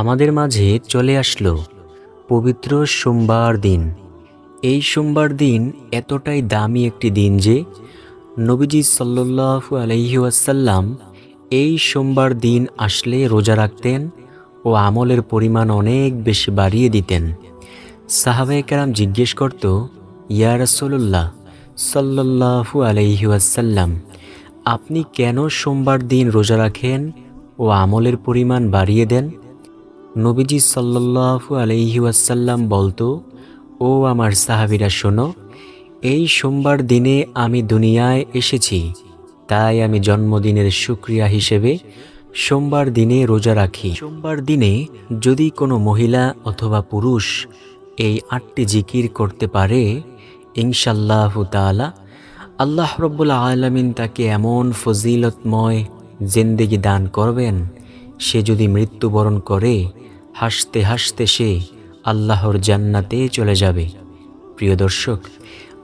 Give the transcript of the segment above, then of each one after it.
আমাদের মাঝে চলে আসলো পবিত্র সোমবার দিন। এই সোমবার দিন এতটাই দামি একটি দিন যে নবীজি সাল্লু আলহি ওয়াসাল্লাম এই সোমবার দিন আসলে রোজা রাখতেন ও আমলের পরিমাণ অনেক বেশি বাড়িয়ে দিতেন। সাহাবায়ে কেরাম জিজ্ঞেস করত, ইয়া রসল্লাহ সাল্লাহু আলহি ওয়াসাল্লাম, আপনি কেন সোমবার দিন রোজা রাখেন ও আমলের পরিমাণ বাড়িয়ে দেন? নবীজি সাল্লাহু আলহি ওয়াসাল্লাম বলতো, ও আমার সাহাবিরা, শোনো, এই সোমবার দিনে আমি দুনিয়ায় এসেছি, তাই আমি জন্মদিনের শুক্রিয়া হিসেবে সোমবার দিনে রোজা রাখি। সোমবার দিনে যদি কোনো মহিলা অথবা পুরুষ এই আটটি জিকির করতে পারে ইনশাল্লাহ তালা আল্লাহ রব্বুল আলমিন তাকে এমন ফজিলতময় জিন্দেগি দান করবেন, সে যদি মৃত্যুবরণ করে হাসতে হাসতে সে আল্লাহর জান্নাতে চলে যাবে। প্রিয় দর্শক,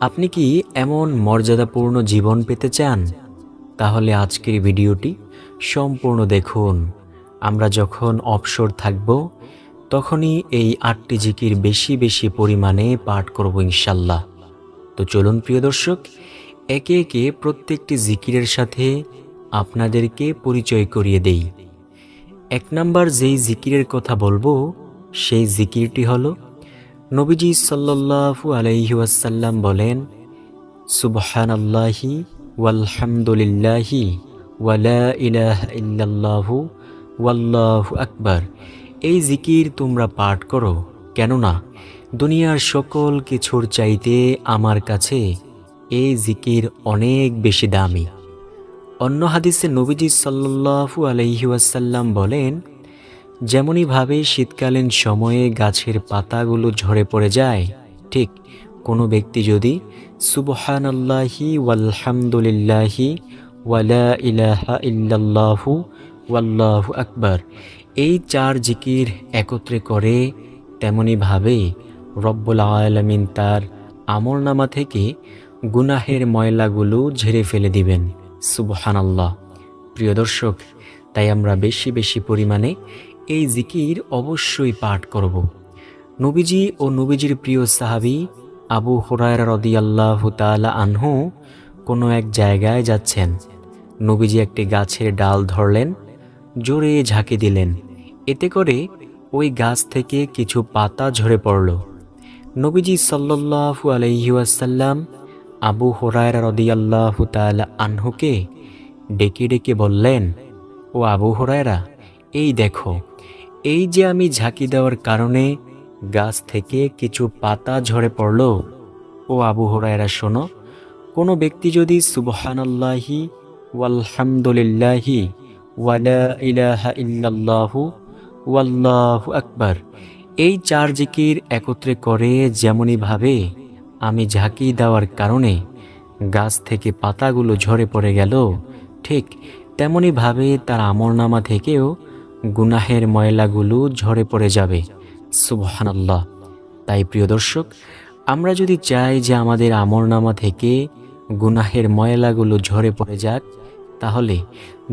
আপনি কি এমন মর্যাদাপূর্ণ জীবন পেতে চান? তাহলে আজকের ভিডিওটি সম্পূর্ণ দেখুন। আমরা যখন অবসর থাকব, তখনই এই আটটি জিকির বেশি বেশি পরিমাণে পাঠ করব ইনশাল্লাহ তো চলুন প্রিয় দর্শক, একে একে প্রত্যেকটি জিকিরের সাথে আপনাদেরকে পরিচয় করিয়ে দেই। এক নাম্বার যেই জিকিরের কথা বলব, সেই জিকিরটি হলো, নবীজি সাল্লাল্লাহু আলাইহি ওয়াসাল্লাম বলেন, সুবহানাল্লাহি ওয়ালহামদুলিল্লাহি ওয়ালা ইলাহা ইল্লাল্লাহু ওয়াল্লাহু আকবার। এই জিকির তোমরা পাঠ করো, কেননা দুনিয়ার সকল কিছুর চাইতে আমার কাছে এই জিকির অনেক বেশি দামি। অন্য হাদিসে নবীজি সাল্লাল্লাহু আলাইহি ওয়াসাল্লাম বলেন যেমনইভাবে শীতকালীন সময়ে গাছের পাতাগুলো ঝরে পড়ে যায়, ঠিক কোনো ব্যক্তি যদি সুবহানাল্লাহি ওয়ালহামদুলিল্লাহি ওয়ালা ইলাহা ইল্লাল্লাহু ওয়াল্লাহু আকবার, এই চার জিকির একত্রে করে তেমনইভাবে রব্বুল আলমিন তার আমলনামা থেকে গুনাহের ময়লাগুলো ঝেড়ে ফেলে দিবেন। সুবহানাল্লাহ। প্রিয় দর্শক, তাই আমরা বেশি বেশি পরিমাণে এই জিকির অবশ্যই পাঠ করব। নবীজি ও নবীজির প্রিয় সাহাবি আবু হুরায়রা রদিয়াল্লাহ তালা আনহু কোনো এক জায়গায় যাচ্ছেন। নবীজি একটি গাছের ডাল ধরলেন, জোরে ঝাঁকি দিলেন। এতে করে ওই গাছ থেকে কিছু পাতা ঝরে পড়ল। নবীজি সাল্লাহু আলহিউসাল্লাম আবু হোরায়রা রদিয়াল্লাহ তালা আনহুকে ডেকে ডেকে বললেন, ও আবু হোরায়রা, এই দেখো, এই যে আমি ঝাঁকি দেওয়ার কারণে গাছ থেকে কিছু পাতা ঝরে পড়ল। ও আবু হোরায়রা, শোনো, কোনো ব্যক্তি যদি সুবহানাল্লাহি ওয়ালহামদুলিল্লাহি ওয়ালা ইলাহা ইল্লাল্লাহু ওয়াল্লাহু আকবার, এই চার জিকির একত্রে করে যেমনইভাবে আমি ঝাঁকি দেওয়ার কারণে গাছ থেকে পাতাগুলো ঝরে পড়ে গেল। ঠিক তেমনইভাবে তার আমরনামা থেকেও গুনাহের ময়লাগুলো ঝরে পড়ে যাবে। সুবহানাল্লাহ। তাই প্রিয় দর্শক, আমরা যদি চাই যে আমাদের আমরনামা থেকে গুনাহের ময়লাগুলো ঝরে পড়ে যাক, তাহলে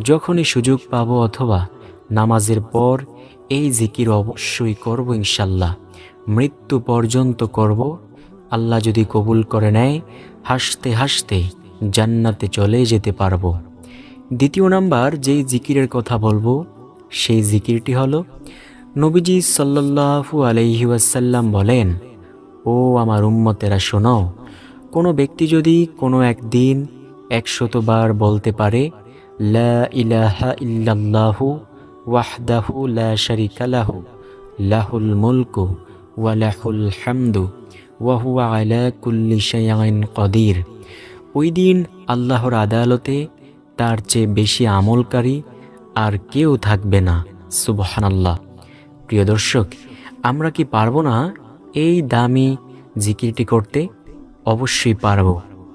যখনই সুযোগ পাব অথবা নামাজের পর এই জিকির অবশ্যই করব ইনশাল্লাহ। মৃত্যু পর্যন্ত করব আল্লাহ যদি কবুল করে নেয়, হাসতে হাসতে জান্নাতে চলে যেতে পারব। দ্বিতীয় নাম্বার, যেই জিকিরের কথা বলব, সেই জিকিরটি হলো, নবীজি সাল্লাহু আলহি ওয়াসাল্লাম বলেন, ও আমার উম্মতেরা, শোনো, কোনো ব্যক্তি যদি কোনো একদিন একশতবার বলতে পারে, লা ইলাহা ইল্লাল্লাহু ওয়াহদাহু লা লাহুল মুলকু ওয়া লাহুল হামদু ওয়া হুয়া আলা কুল্লি কদির। ওই দিন আল্লাহর আদালতে তার চেয়ে বেশি আমলকারী আর কেউ থাকবে না, সুবহানাল্লাহ। প্রিয় দর্শক, আমরা কি পারব না এই দামি জিকিরটি করতে? অবশ্যই পারব,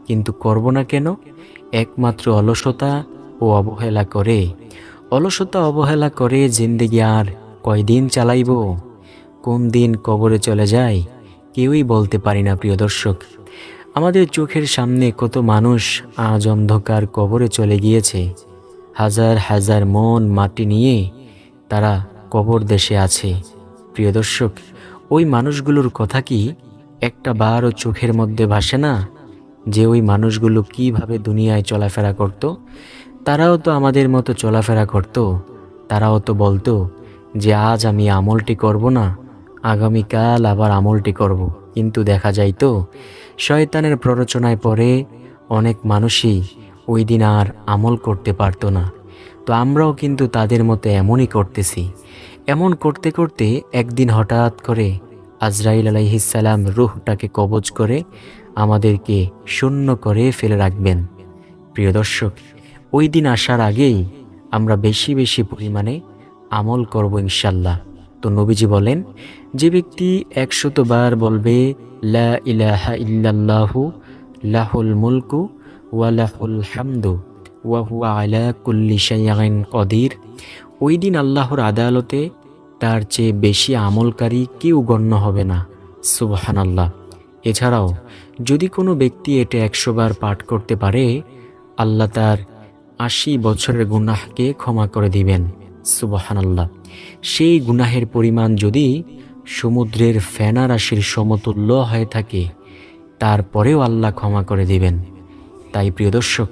কিন্তু করব না কেন? একমাত্র অলসতা ও অবহেলা করে। অলসতা, অবহেলা করে জিন্দেগি আর কয়দিন চালাইব? কোন দিন কবরে চলে যায় কেউই বলতে পারি না, প্রিয় দর্শক। আমাদের চোখের সামনে কত মানুষ আজ অন্ধকার কবরে চলে গিয়েছে। হাজার হাজার মন মাটি নিয়ে তারা কবর দেশে আছে। প্রিয় দর্শক, ওই মানুষগুলোর কথা কি একটা বারও চোখের মধ্যে ভাসে না? যে ওই মানুষগুলো কীভাবে দুনিয়ায় চলাফেরা করত? তারাও তো আমাদের মতো চলাফেরা করত। তারাও তো বলতো যে, আজ আমি আমলটি করব না। আগামীকাল আবার আমলটি করব। কিন্তু দেখা যায় তো, শয়তানের প্ররোচনায় পরে অনেক মানুষই ওই দিন আর আমল করতে পারতো না। তো আমরাও কিন্তু তাদের মতো এমনই করতেছি। এমন করতে করতে একদিন হঠাৎ করে আজরাইল আলাইহিসাল্লাম রুহটাকে কবজ করে আমাদেরকে শূন্য করে ফেলে রাখবেন। প্রিয় দর্শক, ওই দিন আসার আগেই আমরা বেশি বেশি পরিমাণে আমল করব ইনশাল্লাহ। তো নবীজি বলেন, যে ব্যক্তি একশত বার বলবে, লা ইলাহা লাহুল মুলকু ওয়া লাহুল হামদু আলা কদির। ওই দিন আল্লাহর আদালতে তার চেয়ে বেশি আমলকারী কেউ গণ্য হবে না। সুবহান আল্লাহ এছাড়াও, যদি কোনো ব্যক্তি এটা একশো বার পাঠ করতে পারে, আল্লাহ তার আশি বছরের গুনাহকে ক্ষমা করে দিবেন। সুবহানাল্লাহ। সেই গুনাহের পরিমাণ যদি সমুদ্রের ফেনা রাশির সমতুল্য হয়ে থাকে, তারপরেও আল্লাহ ক্ষমা করে দিবেন। তাই প্রিয় দর্শক,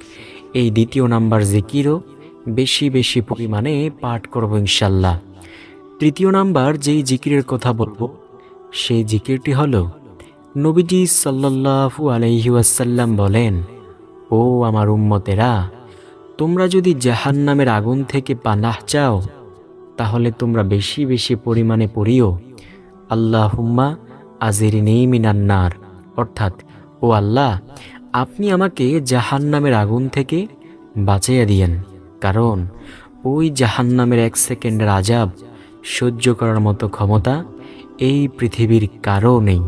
এই দ্বিতীয় নাম্বার জিকিরও বেশি বেশি পরিমাণে পাঠ করব ইনশাল্লাহ তৃতীয় নাম্বার যেই জিকিরের কথা বলব, সেই জিকিরটি হল, নবীজি সাল্লাল্লাহু আলাইহি ওয়াসাল্লাম বলেন, ও আমার উম্মতেরা তোমরা যদি জাহান্নামের আগুন থেকে পানাহ চাও, তাহলে তোমরা বেশি বেশি পরিমাণে পড়িও। আল্লাহ হুম্মা আজির মিনান্নার অর্থাৎ, ও আল্লাহ, আপনি আমাকে জাহান্নামের আগুন থেকে বাঁচাইয়া দিয়েন। কারণ, ওই জাহান্নামের এক সেকেন্ডের আজাব সহ্য করার মতো ক্ষমতা এই পৃথিবীর কারও নেই।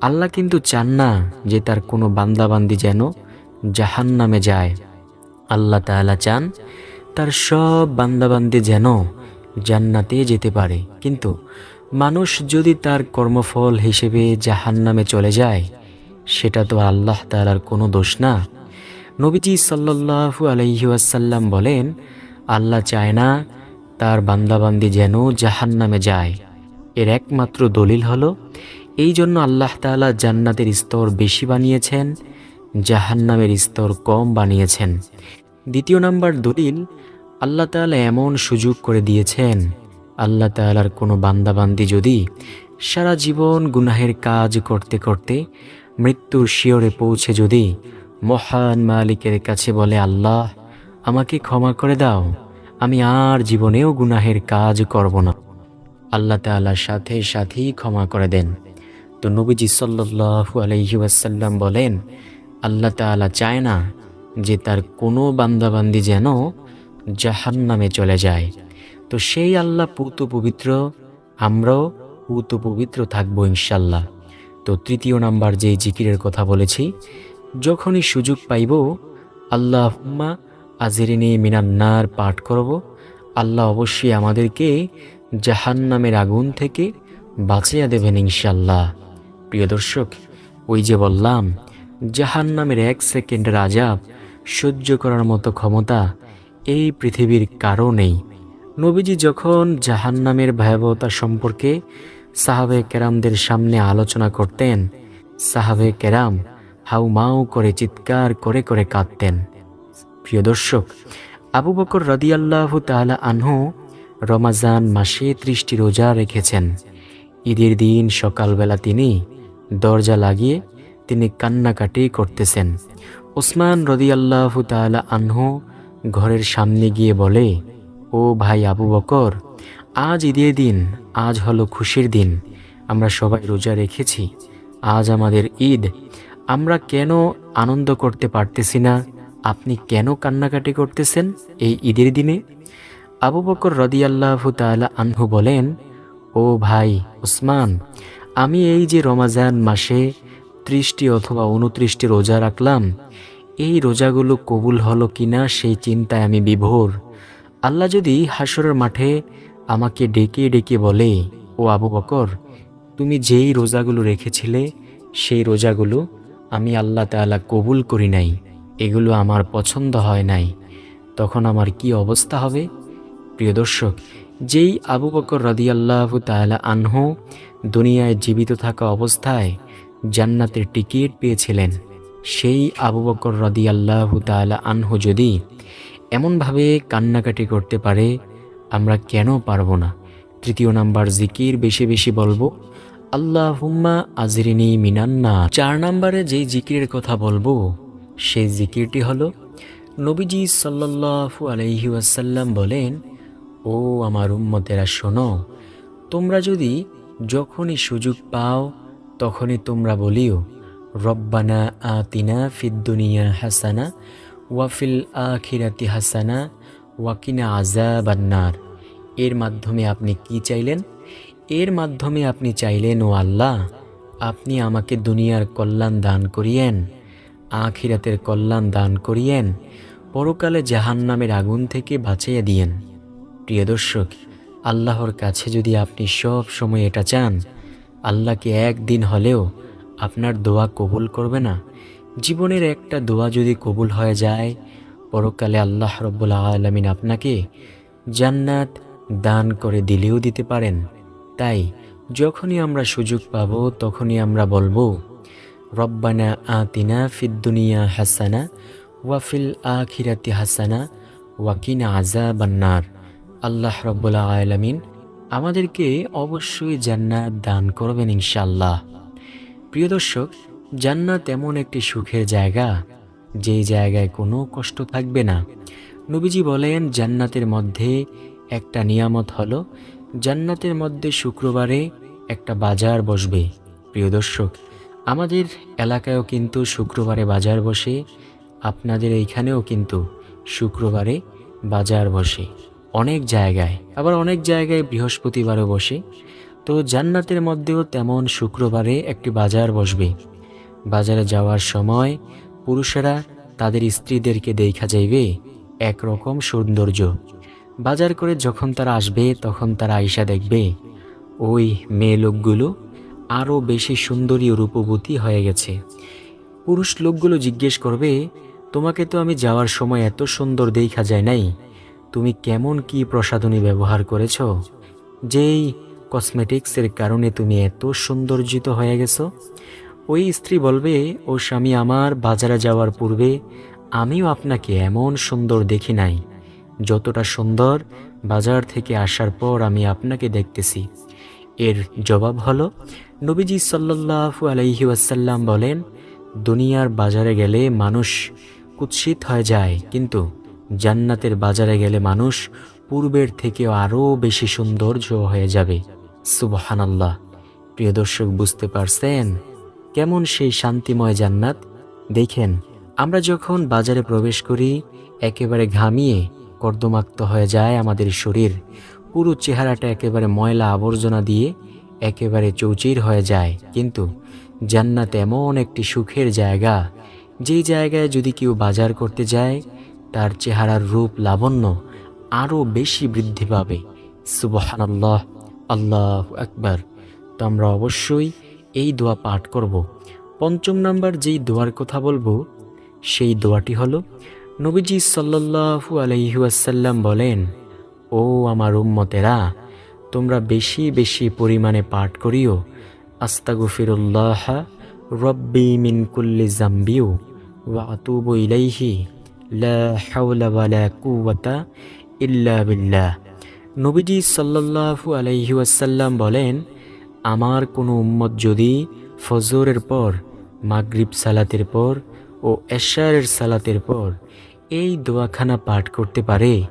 আল্লাহ কিন্তু চান না যে তার কোনো বান্দাবান্দি যেন জাহান্নামে যায়। আল্লাহ তাআলা চান, তার সব বান্দাবান্দি যেন জান্নাতে যেতে পারে। কিন্তু মানুষ যদি তার কর্মফল হিসেবে জাহান্নামে চলে যায়, সেটা তো আল্লাহ তাআলার কোনো দোষ না। নবীজি সাল্লাল্লাহু আলাইহি ওয়াসাল্লাম বলেন, আল্লাহ চায় না তার বান্দাবান্দি যেন জাহান্নামে যায়। এর একমাত্র দলিল হলো, এই জন্য আল্লাহ তাআলা জান্নাতের স্তর বেশি বানিয়েছেন, জাহান্নামের স্তর কম বানিয়েছেন। দ্বিতীয় নাম্বার দলিল, আল্লাহ তাআলা এমন সুযোগ করে দিয়েছেন, আল্লাহ তাআলার কোনো বান্দাবান্দি যদি সারা জীবন গুনাহের কাজ করতে করতে মৃত্যুর শিয়রে পৌঁছে যদি মহান মালিকের কাছে বলে, আল্লাহ, আমাকে ক্ষমা করে দাও, আমি আর জীবনেও গুনাহের কাজ করব না। আল্লাহ তাআলার সাথে সাথেই ক্ষমা করে দেন। তো নবীজি সাল্লাল্লাহু আলাইহি ওয়াসাল্লাম বলেন, আল্লাহ তাআলা চায় না যে তার কোনো বান্দাবান্দি যেন জাহান্নামে চলে যায়। তো সেই আল্লাহ পুত পবিত্র, আমরাও পুত পবিত্র থাকব ইনশাল্লাহ তো তৃতীয় নাম্বার যেই জিকিরের কথা বলেছি, যখনই সুযোগ পাইব আল্লাহ হুম্মা আজিরিনী মিনান্নার পাঠ করব। আল্লাহ অবশ্যই আমাদেরকে জাহান্নামের আগুন থেকে বাঁচিয়ে দেবেন ইনশাল্লাহ প্রিয় দর্শক, ওই যে বললাম, জাহান্নামের এক সেকেন্ডের আজাব সহ্য করার মতো ক্ষমতা এই পৃথিবীর কারও নেই। নবীজি যখন জাহান্নামের ভয়াবহতা সম্পর্কে সাহাবে কেরামদের সামনে আলোচনা করতেন, সাহাবে কেরাম হাউ মাউ করে চিৎকার করে করে কাঁদতেন। প্রিয় দর্শক, আবু বকর রদিয়াল্লাহ তাহলা আনহু রমাজান মাসে ত্রিশটি রোজা রেখেছেন। ঈদের দিন সকালবেলা তিনি দরজা লাগিয়ে তিনি কান্নাকাটি করতেছেন। ওসমান রদিয়াল্লাহ তাহলা আনহু ঘরের সামনে গিয়ে বলে, ও ভাই আবু বকর, আজ ঈদের দিন, আজ হলো খুশির দিন, আমরা সবাই রোজা রেখেছি, আজ আমাদের ঈদ, আমরা কেন আনন্দ করতে পারতেছি না? আপনি কেন কান্নাকাটি করতেছেন এই ঈদের দিনে? আবু বকর রদিয়াল্লাহ তাআলা আনহু বলেন, ও ভাই ওসমান, আমি এই যে রমাজান মাসে ত্রিশটি অথবা উনত্রিশটি রোজা রাখলাম, এই রোজাগুলো কবুল হলো কিনা সেই চিন্তায় আমি বিভোর। আল্লাহ যদি হাসরের মাঠে আমাকে ডেকে ডেকে বলে, ও আবু বকর, তুমি যেই রোজাগুলো রেখেছিলে, সেই রোজাগুলো আমি আল্লাহ তাআলা কবুল করি নাই, এগুলো আমার পছন্দ হয় নাই। তখন আমার কি অবস্থা হবে? প্রিয় দর্শক, যেই আবু বকর রদিয়াল্লাহু তাআলা আনহু দুনিয়ায় জীবিত থাকা অবস্থায় জান্নাতের টিকিট পেয়েছিলেন। সেই আবু বকর রদিয়াল্লাহু তাআলা আনহু যদি এমনভাবে কান্নাকাটি করতে পারে, আমরা কেন পারব না? তৃতীয় নাম্বার জিকির বেশি বেশি বলব আল্লাহ হুম্মা আজরিনী মিনান্না চার নাম্বারে যেই জিকিরের কথা বলব, সেই জিকিরটি হলো, নবীজি সাল্লাল্লাহু আলাইহি ওয়াসাল্লাম বলেন, ও আমার উম্মতেরা শোনো, তোমরা যদি যখনই সুযোগ পাও তখনই তোমরা বলিও, রব্বানা আতিনা ফিদ্দুনিয়া হাসানা ওয়াফিল আখিরাতি হাসানা ওয়াকিনা আজাবান্নার এর মাধ্যমে আপনি কি চাইলেন? এর মাধ্যমে আপনি চাইলেন, ও আল্লাহ, আপনি আমাকে দুনিয়ার কল্যাণ দান করিয়েন, আখিরাতের কল্যাণ দান করিয়েন, পরকালে জাহান্নামের আগুন থেকে বাঁচিয়ে দিয়েন। প্রিয় দর্শক, আল্লাহর কাছে যদি আপনি সব সময় এটা চান আল্লাহকে একদিন হলেও আপনার দোয়া কবুল করবে না। জীবনের একটা দোয়া যদি কবুল হয়ে যায়, পরকালে আল্লাহ রব্বুল আলমিন আপনাকে জান্নাত দান করে দিলেও দিতে পারেন। তাই যখনই আমরা সুযোগ পাব, তখনই আমরা বলব, রব্বানা আতিনা ফিদ্দুনিয়া হাসানা ওয়াফিল আখিরাতি হাসানা ওয়াকিনা আজা বান্নার আল্লাহ রব্বুল্লা আলমিন আমাদেরকে অবশ্যই জান্নাত দান করবেন ইনশাল্লাহ প্রিয় দর্শক, জান্নাত এমন একটি সুখের জায়গা যেই জায়গায় কোনো কষ্ট থাকবে না। নবীজি বলেন, জান্নাতের মধ্যে একটা নিয়ামত হলো, জান্নাতের মধ্যে শুক্রবারে একটা বাজার বসবে। প্রিয় দর্শক, আমাদের এলাকায়ও কিন্তু শুক্রবারে বাজার বসে, আপনাদের এইখানেও কিন্তু শুক্রবারে বাজার বসে। অনেক জায়গায়, আবার অনেক জায়গায় বৃহস্পতিবারও বসে। তো জান্নাতের মধ্যেও তেমন শুক্রবারে একটি বাজার বসবে। বাজারে যাওয়ার সময় পুরুষেরা তাদের স্ত্রীদেরকে দেখা যাইবে একরকম সৌন্দর্য। বাজার করে যখন তারা আসবে, তখন তারা আইসা দেখবে, ওই মেয়ে লোকগুলো আরও বেশি সুন্দরী রূপবতী হয়ে গেছে। পুরুষ লোকগুলো জিজ্ঞেস করবে, তোমাকে তো আমি যাওয়ার সময় এত সুন্দর দেখা যায় নাই? তুমি কেমন কি প্রসাধনী ব্যবহার করেছ? যেই কসমেটিক্সের কারণে তুমি এত সৌন্দর্যিত হয়ে গেছো? ওই স্ত্রী বলবে, ও স্বামী আমার, বাজারে যাওয়ার পূর্বে আমিও আপনাকে এমন সুন্দর দেখি নাই। যতটা সুন্দর বাজার থেকে আসার পর আমি আপনাকে দেখতেছি। এর জবাব হলো, নবীজি সাল্লাল্লাহু আলাইহি ওয়াসাল্লাম বলেন, দুনিয়ার বাজারে গেলে মানুষ কুৎসিত হয়ে যায়, কিন্তু জান্নাতের বাজারে গেলে মানুষ পূর্বের থেকেও আরও বেশি সৌন্দর্য হয়ে যাবে। সুবহানাল্লাহ। প্রিয় দর্শক, বুঝতে পারছেন? কেমন সেই শান্তিময় জান্নাত? দেখেন, আমরা যখন বাজারে প্রবেশ করি, একেবারে ঘামিয়ে কর্দমাক্ত হয়ে যায় আমাদের শরীর। পুরো চেহারাটা একেবারে ময়লা আবর্জনা দিয়ে একেবারে চৌচির হয়ে যায়। কিন্তু জান্নাত এমন একটি সুখের জায়গা, যেই জায়গায় যদি কেউ বাজার করতে যায় তার চেহারার রূপ লাবণ্য আরও বেশি বৃদ্ধি পাবে। সুবহানাল্লাহ, আল্লাহ আকবার। তো আমরা অবশ্যই এই দোয়া পাঠ করব। পঞ্চম নাম্বার যেই দোয়ার কথা বলব, সেই দোয়াটি হলো, নবীজি সাল্লাল্লাহু আলহিউসাল্লাম বলেন, ও আমার উম্মতেরা, তোমরা বেশি বেশি পরিমাণে পাঠ করিও। আস্তাগুফিরুল্লাহ রব্বি মিন কুল্লি জাম্বিউ ওয়া আতুবু ইলাইহি। লা হাওলা ওয়ালা কুওয়াতা ইল্লা বিল্লাহ। নবীজি সাল্লাল্লাহু আলাইহি ওয়াসাল্লাম বলেন, আমার কোনো উম্মত যদি ফজরের পর, মাগরিব সালাতের পর ও এশারের সালাতের পর এই দোয়াখানা পাঠ করতে পারে,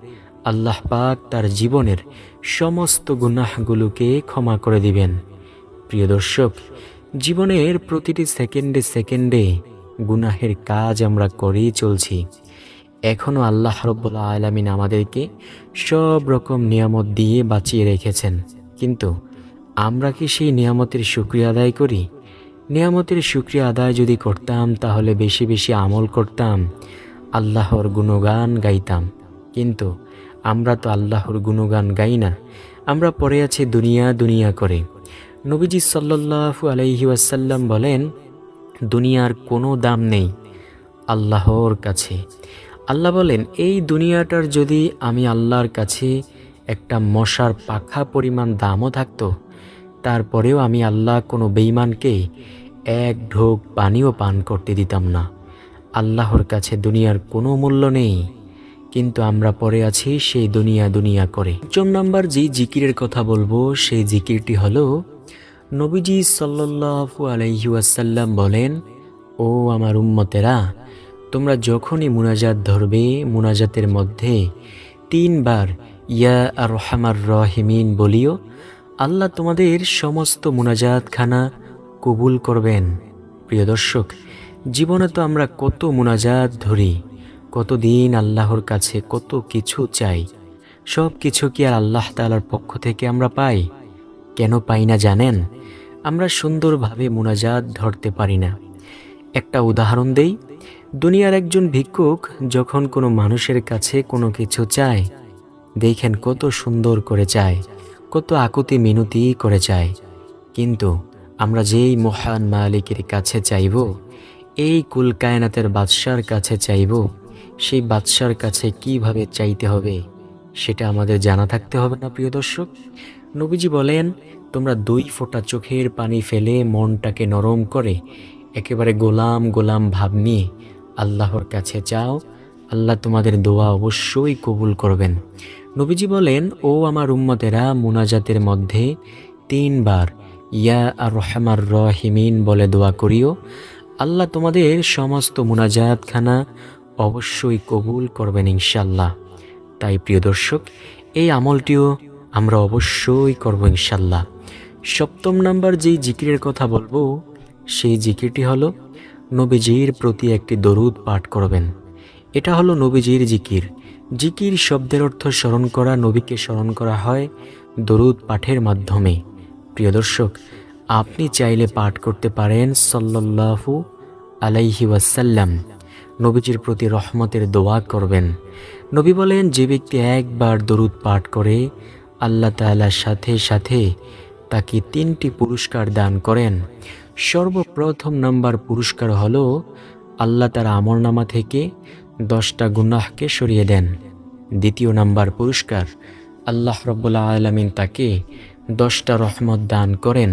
আল্লাহ পাক তার জীবনের সমস্ত গুনাহগুলোকে ক্ষমা করে দিবেন। প্রিয় দর্শক, জীবনের প্রতিটি সেকেন্ডে সেকেন্ডে গুনাহের কাজ আমরা করেই চলছি। এখনও আল্লাহ রব্বুল্লা আলমিন আমাদেরকে সব রকম নিয়ামত দিয়ে বাঁচিয়ে রেখেছেন। কিন্তু আমরা কি সেই নিয়ামতের সুক্রিয়া আদায় করি? নিয়ামতের সুক্রিয়া আদায় যদি করতাম, তাহলে বেশি বেশি আমল করতাম, আল্লাহর গুণগান গাইতাম। কিন্তু আমরা তো আল্লাহর গুণগান গাই না। আমরা পড়ে আছি দুনিয়া দুনিয়া করে। নবীজি সাল্লাহু আলাইহি ওয়াসাল্লাম বলেন, দুনিয়ার কোনো দাম নেই আল্লাহর কাছে। আল্লাহ বলেন, এই দুনিয়াটার যদি আমি আল্লাহর কাছে একটা মশার পাখা পরিমাণ দামও থাকতো, তারপরেও আমি আল্লাহ কোনো বেইমানকে এক ঢোক পানিও পান করতে দিতাম না। আল্লাহর কাছে দুনিয়ার কোনো মূল্য নেই, কিন্তু আমরা পরে আছি সেই দুনিয়া দুনিয়া করে। পঞ্চম নাম্বার যে জিকিরের কথা বলব, সেই জিকিরটি হলো, নবীজি সাল্লাল্লাহু আলাইহি ওয়াসাল্লাম বলেন, ও আমার উম্মতেরা তোমরা যখনই মুনাজাত ধরবে, মুনাজাতের মধ্যে তিনবার ইয়া আর রহমার রহিমিন বলিও, আল্লাহ তোমাদের সমস্ত মুনাজাতখানা কবুল করবেন। প্রিয় দর্শক, জীবনে তো আমরা কত মুনাজাত ধরি, কতদিন আল্লাহর কাছে কত কিছু চাই, সব কিছু কি আর আল্লাহ তালার পক্ষ থেকে আমরা পাই? কেন পাই না জানেন? আমরা সুন্দরভাবে মুনাজাত ধরতে পারি না। একটা উদাহরণ দেই দুনিয়ার একজন ভিক্ষুক যখন কোনো মানুষের কাছে কোনো কিছু চায়, দেখেন কত সুন্দর করে চায়, কত আকুতি মিনতি করে চায়। কিন্তু আমরা যেই মহান মালিকের কাছে চাইব, এই কুল কায়নাতের বাদশার কাছে চাইব, সেই বাদশার কাছে কীভাবে চাইতে হবে, সেটা আমাদের জানা থাকতে হবে না, প্রিয় দর্শক। নবীজি বলেন, তোমরা দুই ফোঁটা চোখের পানি ফেলে মনটাকে নরম করে, একেবারে গোলাম গোলাম ভাব নিয়ে আল্লাহর কাছে চাও, আল্লাহ তোমাদের দোয়া অবশ্যই কবুল করবেন। নবীজি বলেন, ও আমার উম্মতেরা, মুনাজাতের মধ্যে তিনবার ইয়া আর রহমার রহিমিন বলে দোয়া করিও। আল্লাহ তোমাদের সমস্ত মুনাজাতখানা অবশ্যই কবুল করবেন ইনশাল্লাহ তাই প্রিয় দর্শক, এই আমলটিও আমরা অবশ্যই করব ইনশাল্লাহ সপ্তম নাম্বার যেই জিকিরের কথা বলব, সেই জিকিরটি হলো নবীজির প্রতি একটি দরুদ পাঠ করবেন। এটা হলো নবীজির জিকির। জিকির শব্দের অর্থ স্মরণ করা, নবীকে স্মরণ করা হয় দরুদ পাঠের মাধ্যমে। প্রিয় দর্শক, আপনি চাইলে পাঠ করতে পারেন সল্লাল্লাহু আলাইহি ওয়াসাল্লাম। নবীজির প্রতি রহমতের দোয়া করবেন। নবী বলেন, যে ব্যক্তি একবার দরুদ পাঠ করে, আল্লাহ তাআলার সাথে সাথে তাকে তিনটি পুরস্কার দান করেন। সর্বপ্রথম নাম্বার পুরস্কার হল আল্লাহ তার আমলনামা থেকে দশটা গুনাহকে সরিয়ে দেন। দ্বিতীয় নাম্বার পুরস্কার, আল্লাহ রব্বুল্লা আলমিন তাকে দশটা রহমত দান করেন।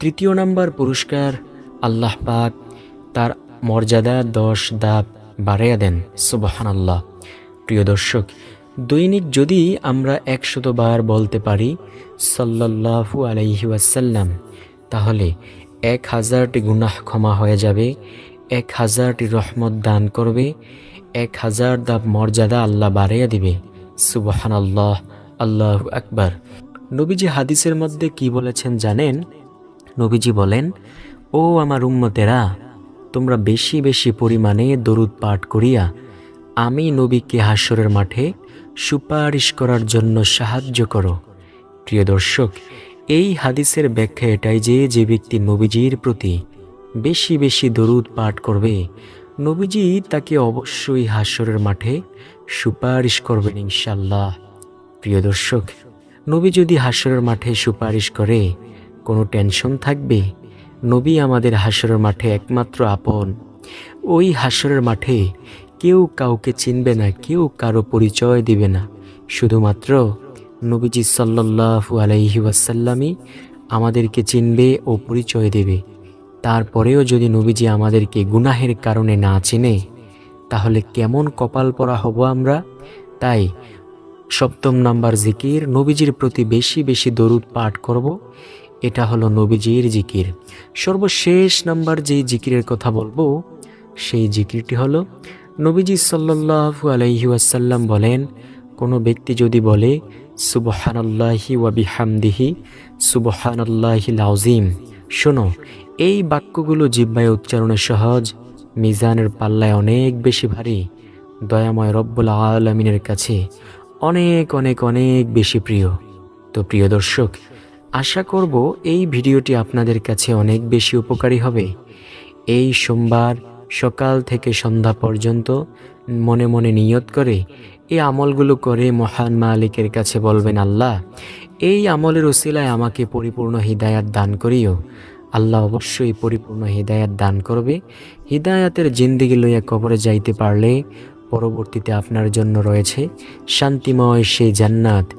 তৃতীয় নাম্বার পুরস্কার, আল্লাহ পাক তার মর্যাদা দশ দাপ বাড়াইয়া দেন। সুবাহান আল্লাহ প্রিয় দর্শক, দৈনিক যদি আমরা একশত বার বলতে পারি সাল্লাল্লাহু আলাইহি ওয়াসাল্লাম, তাহলে এক হাজারটি গুনাহ ক্ষমা হয়ে যাবে, এক হাজারটি রহমত দান করবে, এক হাজার দাব মর্যাদা আল্লাহ বাড়াইয়া দিবে। সুবাহান আল্লাহ আল্লাহ আকবার। নবীজি হাদিসের মধ্যে কি বলেছেন জানেন? নবীজি বলেন, ও আমার উম্মতেরা, তোমরা বেশি বেশি পরিমাণে দরুদ পাঠ করিয়া আমি নবীকে হাসরের মাঠে সুপারিশ করার জন্য সাহায্য করো। প্রিয় দর্শক এই হাদিসের ব্যাখ্যা এটাই যে যে ব্যক্তি নবীজির প্রতি বেশি বেশি দরুদ পাঠ করবে, নবীজি তাকে অবশ্যই হাসরের মাঠে সুপারিশ করবেন ইনশাল্লাহ প্রিয় দর্শক, নবী যদি হাসরের মাঠে সুপারিশ করে, কোনো টেনশন থাকবে? নবী আমাদের হাসরের মাঠে একমাত্র আপন। ওই হাসরের মাঠে কেউ কাউকে চিনবে না, কেউ কারও পরিচয় দিবে না। শুধুমাত্র নবীজি সাল্লাল্লাহু আলাইহি ওয়াসাল্লামই আমাদেরকে চিনবে ও পরিচয় দেবে। তারপরেও যদি নবীজি আমাদেরকে গুনাহের কারণে না চিনে, তাহলে কেমন কপাল পরা হব আমরা? তাই সপ্তম নাম্বার জিকির, নবীজির প্রতি বেশি বেশি দরুদ পাঠ করব। এটা হলো নবীজির জিকির। সর্বশেষ নাম্বার যেই জিকিরের কথা বলব, সেই জিকিরটি হলো নবীজি সাল্লাল্লাহু আলাইহি ওয়াসাল্লাম বলেন, কোনো ব্যক্তি যদি বলে সুবহানাল্লাহি ওয়া বিহামদিহি, সুবহানাল্লাহিল আযীম। শোনো, এই বাক্যগুলো জিব্বায় উচ্চারণে সহজ, মিজানের পাল্লায় অনেক বেশি ভারী। দয়াময় রব্বুল আলমিনের কাছে অনেক অনেক অনেক বেশি প্রিয়। তো প্রিয় দর্শক, আশা করব এই ভিডিওটি আপনাদের কাছে অনেক বেশি উপকারী হবে। এই সোমবার সকাল থেকে সন্ধ্যা পর্যন্ত মনে মনে নিয়ত করে এই আমলগুলো করে মহান মালিকের কাছে বলবেন, আল্লাহ, এই আমলের ওসিলায় আমাকে পরিপূর্ণ হৃদায়াত দান করিও। আল্লাহ অবশ্যই পরিপূর্ণ হৃদায়াত দান করবে। হৃদায়াতের জিন্দিগি লইয়া কবরে যাইতে পারলে পরবর্তীতে আপনার জন্য রয়েছে শান্তিময় সেই জান্নাত।